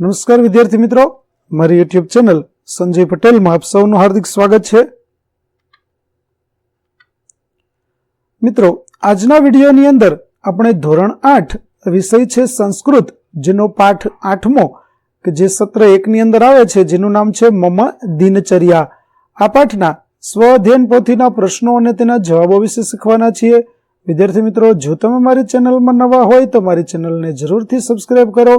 નમસ્કાર વિદ્યાર્થી મિત્રો. મારી યુટ્યુબ ચેનલ સંજય પટેલમાં આપ સૌનું હાર્દિક સ્વાગત છે. મિત્રો, આજના વિડીયોની અંદર આપણે ધોરણ આઠ વિષય છે સંસ્કૃત, જેનો પાઠ આઠમો, કે જે સત્ર એકની અંદર આવે છે, જેનું નામ છે મમ દિનચર્યા. આ પાઠના સ્વ અધ્યયન પોથીના પ્રશ્નો અને તેના જવાબો વિશે શીખવાના છીએ. વિદ્યાર્થી મિત્રો, જો તમે મારી ચેનલમાં નવા હોય તો મારી ચેનલને જરૂરથી સબસ્ક્રાઈબ કરો.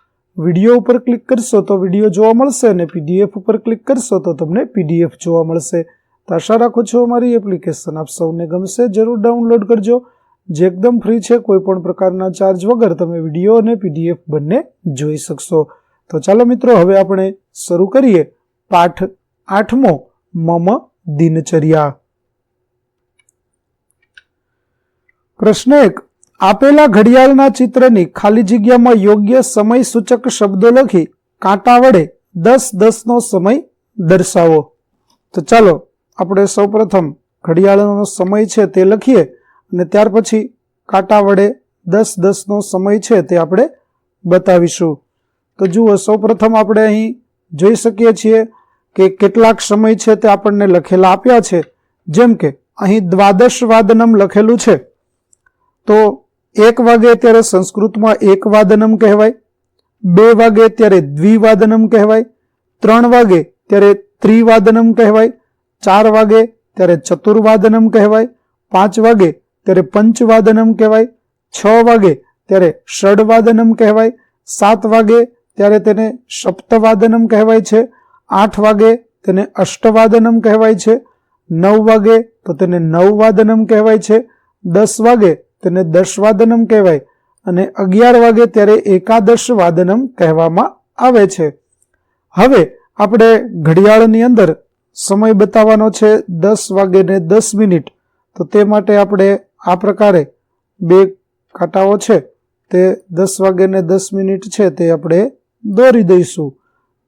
વીડિયો ઉપર ક્લિક કરશો તો વીડિયો જોવા મળશે અને પીડીએફ ઉપર ક્લિક કરશો તો તમને પીડીએફ જોવા મળશે. તો આશા રાખું છું અમારી એપ્લિકેશન આપ સૌને ગમશે. જરૂર ડાઉનલોડ કરજો. જે એકદમ ફ્રી છે કોઈ પણ પ્રકારના ચાર્જ વગર તમે વીડિયો અને પીડીએફ બંને જોઈ શકશો. તો ચાલો મિત્રો, હવે આપણે શરૂ કરીએ પાઠ આઠમો, મમ દિનચર્યા. પ્રશ્ન એક આપેલા ઘડિયાળના ચિત્રની ખાલી જગ્યામાં યોગ્ય સમય સૂચક શબ્દો લખી કાંટા વડે દસ દસનો સમય દર્શાવો. તો ચાલો, આપણે સૌપ્રથમ ઘડિયાળનો સમય છે તે લખીએ અને ત્યાર પછી કાંટા વડે દસ દસનો સમય છે તે આપણે બતાવીશું. તો જુઓ, સૌપ્રથમ આપણે અહીં જોઈ શકીએ છીએ કે કેટલાક સમય છે તે આપણને લખેલા આપ્યા છે. જેમ કે, અહીં દ્વાદશ વાદનમ લખેલું છે. તો એક વાગે ત્યારે સંસ્કૃતમાં એક વાદનમ કહેવાય, બે વાગે ત્યારે દ્વિવાદનમ કહેવાય, ત્રણ વાગે ત્યારે ત્રિવાદનમ કહેવાય, ચાર વાગે ત્યારે ચતુર્વાદનમ કહેવાય, પાંચ વાગે ત્યારે પંચવાદનમ કહેવાય, છ વાગે ત્યારે ષડવાદનમ કહેવાય, સાત વાગે ત્યારે તેને સપ્તવાદનમ કહેવાય છે, આઠ વાગે તેને અષ્ટવાદનમ કહેવાય છે, નવ વાગે તો તેને નવવાદનમ કહેવાય છે, દસ વાગે તેને દશવાદનમ કહેવાય અને અગિયાર વાગે ત્યારે એકાદશ વાદનમ કહેવામાં આવે છે. હવે આપણે ઘડિયાળની અંદર સમય બતાવવાનો છે દસ વાગે દસ મિનિટ. તો તે માટે આપણે આ પ્રકારે બે કાંટાઓ છે. તે દસ વાગે દસ મિનિટ છે તે આપણે દોરી દઈશું.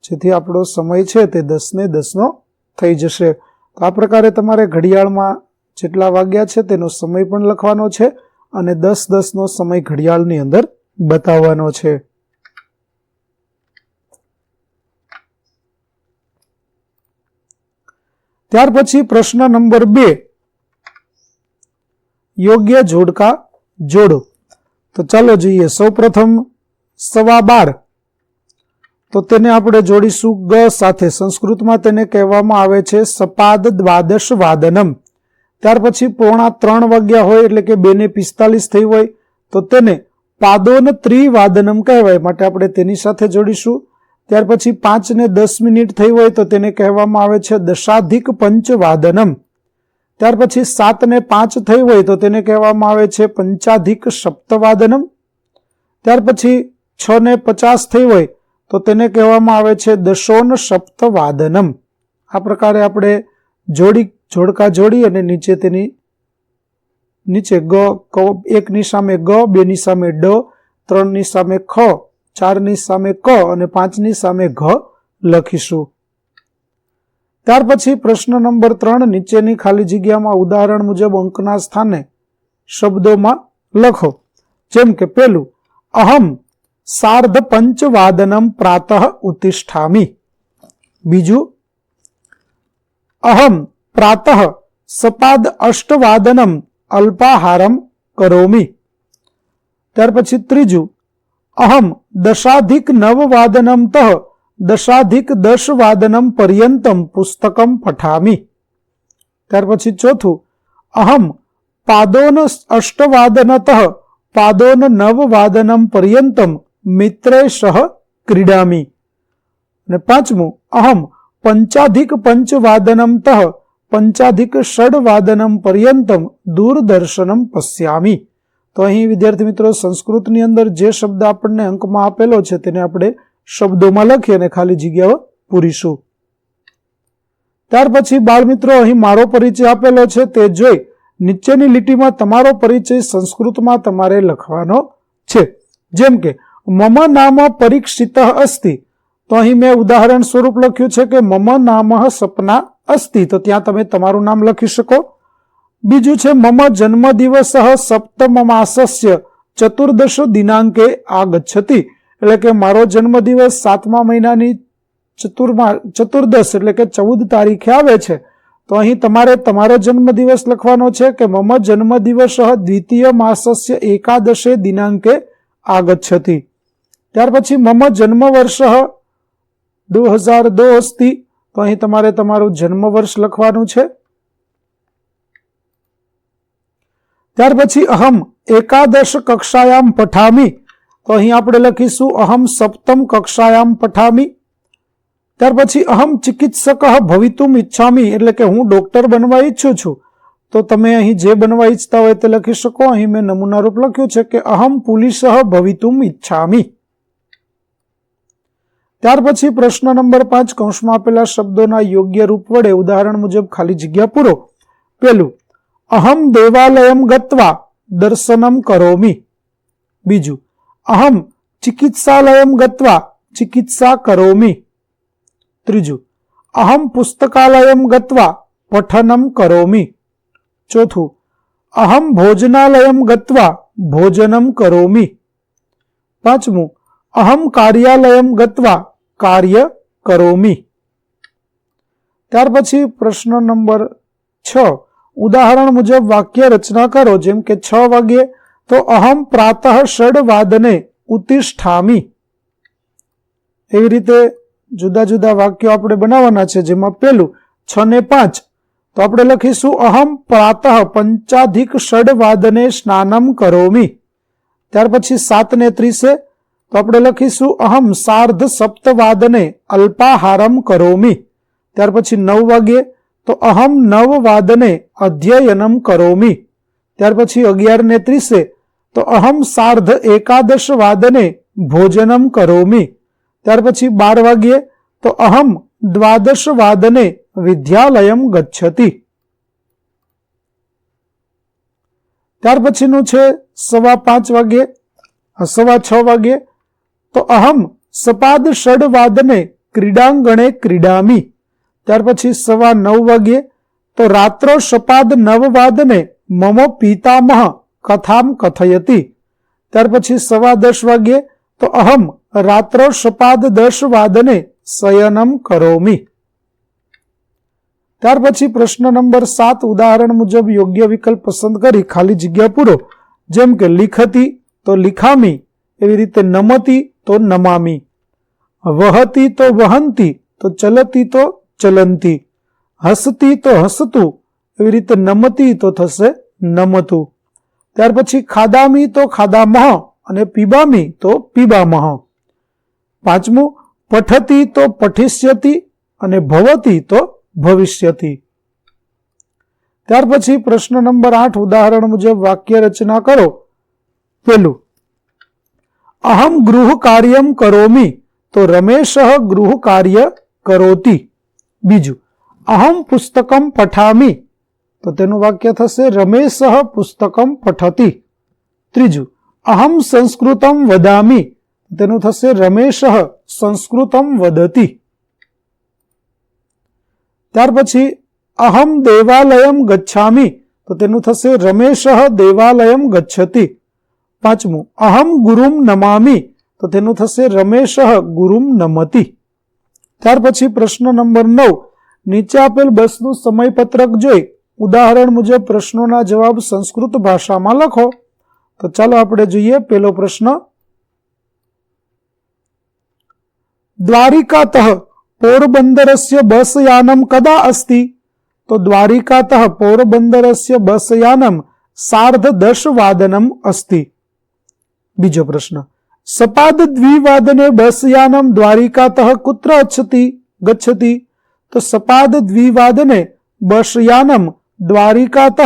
જેથી આપણો સમય છે તે દસ ને દસનો થઈ જશે. તો આ પ્રકારે તમારે ઘડિયાળમાં જેટલા વાગ્યા છે તેનો સમય પણ લખવાનો છે. અને દસ દસનો સમય ઘડિયાળની અંદર બતાવવાનો છે. ત્યાર પછી પ્રશ્ન નંબર બે. યોગ્ય જોડકા જોડો. તો ચાલો જોઈએ. સૌપ્રથમ સવા બાર. તો તેને આપણે જોડીશું ગ સાથે. સંસ્કૃતમાં તેને કહેવામાં આવે છે સપાદ દ્વાદશ વાદનમ. ત્યાર પછી પોણા ત્રણ વાગ્યા હોય એટલે કે બેને પિસ્તાલીસ થઈ હોય, તો તેને પાદોન ત્રિવાદનમ કહેવાય. માટે આપણે તેની સાથે જોડીશું. ત્યાર પછી પાંચ ને દસ મિનિટ થઈ હોય, તો તેને કહેવામાં આવે છે દશાધિક પંચવાદનમ. ત્યાર પછી સાત ને પાંચ થઈ હોય, તો તેને કહેવામાં આવે છે પંચાધિક સપ્તવાદનમ. ત્યાર પછી છ ને પચાસ થઈ હોય, તો તેને કહેવામાં આવે છે દશોન સપ્તવાદનમ. આ પ્રકારે આપણે જોડી જોડકા જોડી અને નીચે તેની નીચે ગ, ક, એકની સામે ગ, બેની સામે ડ, ત્રણની સામે ખ, ચારની સામે ક અને પાંચની સામે ઘ લખીશું. ત્યાર પછી પ્રશ્ન નંબર ત્રણ નીચેની ખાલી જગ્યામાં ઉદાહરણ મુજબ અંકના સ્થાને શબ્દોમાં લખો. જેમ કે પેલું, અહમ સાર્ધ પંચવાદનમ પ્રાતઃ ઉતિષ્ઠામી. બીજું, અહમ પ્રાતઃ સપાદ અષ્ટવાદનમ અલ્પાહારમ કરોમી. ત્યાર પછી ત્રીજું, અહમ દશાધિક નવવાદનમ તઃ દશાધિક દશ વાદનમ પર્યંતમ પુસ્તકમ પઠામી. ત્યાર પછી ચોથું, અહમ પાદોન અષ્ટવાદનત પાદોન નવવાદનમ પર્યંતમ મિત્રે સહ ક્રીડામી. અને પાંચમું, અહમ પંચાધિક પંચવાદનમ તઃ પંચાધિક ષડવાદનમ પર્યંતમ દૂરદર્શનમ પશ્યામી. તો અહીં વિદ્યાર્થી મિત્રો, સંસ્કૃતની અંદર જે શબ્દ આપણને અંકમાં આપેલો છે તેને આપણે શબ્દોમાં લખી અને ખાલી જગ્યાઓ પૂરીશું. ત્યાર પછી બાળમિત્રો અહીં મારો પરિચય આપેલો છે, તે જોઈ નીચેની લીટીમાં તમારો પરિચય સંસ્કૃતમાં તમારે લખવાનો છે. જેમ કે, મમ નામ પરીક્ષિત અસ્તિ. તો અહીં મેં ઉદાહરણ સ્વરૂપ લખ્યું છે કે મમ નામ સપના અસ્તિ. તો ત્યાં તમે તમારું નામ લખી શકો. બીજું છે, મમ જન્મ દિવસ સપ્તમ માસસ્ય ચતુર્દશ દિનાંકે આગચ્છતિ. એટલે કે મારો જન્મ દિવસ સાતમા મહિનાની ચતુર્મા, ચતુર્દશ એટલે કે ચૌદ તારીખે આવે છે. તો અહીં તમારે તમારો જન્મદિવસ લખવાનો છે કે મમ જન્મદિવસ દ્વિતીય માસસ્ય એકાદશે દિનાંકે આગચ્છતિ. ત્યાર પછી મમ જન્મ વર્ષ દો હજાર દો અસ્તિ તો અહીં તમારે તમારું જન્મ વર્ષ લખવાનું છે. ત્યાર પછી અહમ એકાદશ કક્ષાયામ પઠામી. તો અહીં આપણે લખીશું અહમ સપ્તમ કક્ષાયામ પઠામી. ત્યાર પછી અહમ ચિકિત્સક ભવિતુમ ઈચ્છામી એટલે કે હું ડોક્ટર બનવા ઈચ્છું છું. તો તમે અહીં જે બનવા ઈચ્છતા હોય તે લખી શકો. અહીં મેં નમૂનારૂપ લખ્યું છે કે અહમ પુલિસ ભવિતુમ ઈચ્છામી ત્યાર પછી પ્રશ્ન નંબર પાંચ કૌંસમાં આપેલા શબ્દોના યોગ્ય રૂપ વડે ઉદાહરણ મુજબ ખાલી જગ્યા પૂરો. પેલું અહમ દેવાલયમ ગત્વા દર્શનમ કરોમી. બીજું, અહમ ચિકિત્સાલયમ ગત્વા ચિકિત્સા કરોમી. ત્રીજું, અહમ પુસ્તકાલયમ ગત્વા પઠનમ કરોમી. ચોથું, અહમ ભોજનાલયમ ગત્વા ભોજનમ કરોમી. પાંચમું, અહમ કાર્યાલયમ ગત્વા કાર્ય કરોમી. ત્યાર પછી પ્રશ્ન નંબર છ. ઉદાહરણ મુજબ વાક્ય રચના કરો, જેમ કે છ વાગ્યે તો અહમ પ્રાતઃ ષડ વાદને ઉતિષ્ઠામી. એવી રીતે જુદા જુદા વાક્યો આપણે બનાવવાના છે, જેમાં પેલું છ ને પાંચ. તો આપણે લખીશું, અહમ પ્રાતઃ પંચાધિક ષડ વાદને સ્નાનમ કરોમી. ત્યાર પછી સાત ને ત્રીસે તો આપણે લખીશું, અહમ સાર્ધ સપ્તવાદને અલ્પાહારમ કરોમી. ત્યાર પછી નવ વાગ્યે, તો અહમ નવ વાદને અધ્યયનમ કરોમી. ત્યાર પછી અગિયાર ને ત્રીસે, તો અહમ સાર્ધ એકાદશ વાદને ભોજનમ કરોમી. ત્યાર પછી બાર વાગ્યે, તો અહમ દ્વાદશ વાદને વિદ્યાલયમ ગચ્છતી. ત્યાર પછીનું છે, સવા પાંચ વાગ્યે, સવા છ વાગ્યે તો અહમ સપાદ ષડ વાદને ક્રીડાંગણે ક્રીડામી ત્યાર પછી સવા નવ વાગ્યે તો રાત્રો સપાદ નવ વાદને મમ પિતામહ કથામ કથયતી ત્યાર પછી સવા દસ વાગ્યે તો અહમ રાત્રો સપાદ દસ વાદને શયનમ કરોમી ત્યાર પછી પ્રશ્ન નંબર સાત ઉદાહરણ મુજબ યોગ્ય વિકલ્પ પસંદ કરી ખાલી જગ્યા પૂરો જેમ કે લિખતી તો લિખામી એવી રીતે નમતી તો નમામી. વહતી તો વહંતી, તો ચલતી તો ચલંતી. હસતી તો હસતું, એવી રીતે નમતી તો થશે નમતું. ત્યાર પછી ખાદામી તો ખાદામહ અને પીબામી તો પીબામહ. પાંચમું, પઠતી તો પઠિષ્યતી અને ભવતી તો ભવિષ્યતી. ત્યાર પછી પ્રશ્ન નંબર આઠ, ઉદાહરણ મુજબ વાક્ય રચના કરો. પેલું અહમ ગૃહ કાર્યમ કરોમી તો રમેશ ગૃહ કાર્ય કરોતી બીજું અહમ પુસ્તકમ પઠામી તો તેનું વાક્ય થશે રમેશ પુસ્તકમ પઠતી ત્રીજું અહમ સંસ્કૃતમ વદામી તેનું થશે રમેશ સંસ્કૃતમ વદતી ત્યાર પછી અહમ દેવાલયમ ગચ્છામી તો તેનું થશે રમેશ દેવાલયમ ગચ્છતિ પાંચમું, અહમ ગુરુમ નમામી. તો તેનું થશે રમેશ ગુરુમ નમતી. ત્યાર પછી પ્રશ્ન નંબર નવ, નીચે આપેલ બસનું સમયપત્રક જોઈ ઉદાહરણ મુજબ પ્રશ્નોના જવાબ સંસ્કૃત ભાષામાં લખો. તો ચાલો આપણે જોઈએ પેલો પ્રશ્ન. દ્વારિકાત પોરબંદરસ્ય બસ યાનમ કદા અસ્તિ? તો દ્વારિકાતઃ પોરબંદરસ્ય બસ યાનમ સાર્ધ દશ વાદનમ અસ્તિ. બીજો પ્રશ્ન. સપાદ દ્વિવાદને બસ યાનમ દ્વારિકાતઃ કુત્ર અચ્છતિ, ગચ્છતિ? તો સપાદ દ્વિવાદને બસ યાનમ દ્વારિકાતઃ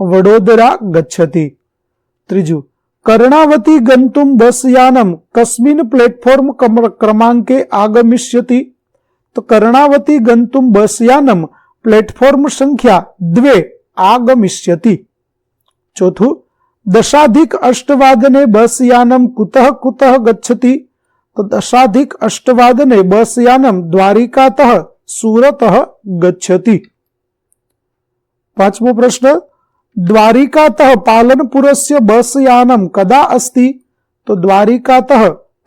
વડોદરા, ગચ્છતિ. ત્રીજું, કર્ણાવતી ગંતુમ બસ યાનમ કસ્મિન પ્લેટફોર્મ ક્રમાંકે આગમિષ્યતિ? તો કર્ણાવતી ગંતુમ બસયાનમ પ્લેટફોર્મ સંખ્યા દ્વે આગમિષ્યતિ. ચોથું દશાધિક અષ્ટવાદને બસયાનમ કુતઃ કુતઃ ગચ્છતિ. તો દશાધિક અષ્ટવાદને બસયાનમ દ્વારિકાતઃ સુરત ગચ્છતિ. પાંચમો પ્રશ્ન, દ્વારિકાતઃ પાલનપુરસ્ય બસયાનમ કદા અસ્તિ? તો દ્વારિકાતઃ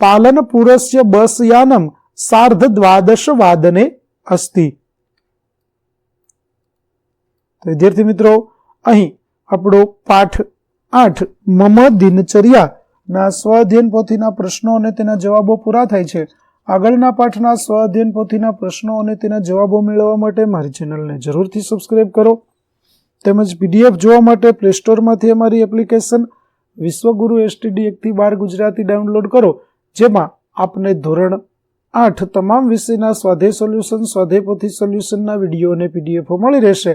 પાલનપુરસ્ય બસયાનમ સાર્ધ દ્વાદશ વાદને અસ્તિ વિદ્યાર્થી મિત્રો, અહીં આપણો પાઠ આઠ, મમ દિનચર્યા. ના સ્વઅધ્યયન પોથીના પ્રશ્નો અને તેના જવાબો પૂરા થાય છે. આગળના પાઠના સ્વઅધ્યયન પોથીના પ્રશ્નો અને તેના જવાબો મેળવવા માટે મારી ચેનલને જરૂરથી સબસ્ક્રાઇબ કરો. તેમજ પીડીએફ જોવા માટે પ્લે સ્ટોરમાંથી અમારી એપ્લિકેશન વિશ્વગુરુ એસટીડી એકથી બાર ગુજરાતી ડાઉનલોડ કરો, જેમાં આપને ધોરણ આઠ તમામ વિષયના સ્વાધ્યાય સોલ્યુશન સ્વાધ્યાય પોથી સોલ્યુશનના વીડિયો અને પીડીએફો મળી રહેશે.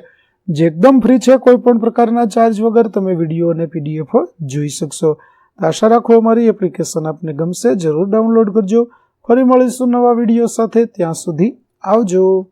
જે એકદમ ફ્રી છે કોઈ પણ પ્રકારના ચાર્જ વગર તમે વીડિયો અને પીડીએફ જોઈ શકશો. આશા રાખો અમારી એપ્લિકેશન આપને ગમશે. જરૂર ડાઉનલોડ કરજો. ફરી મળીશું નવા વીડિયો સાથે. ત્યાં સુધી આવજો.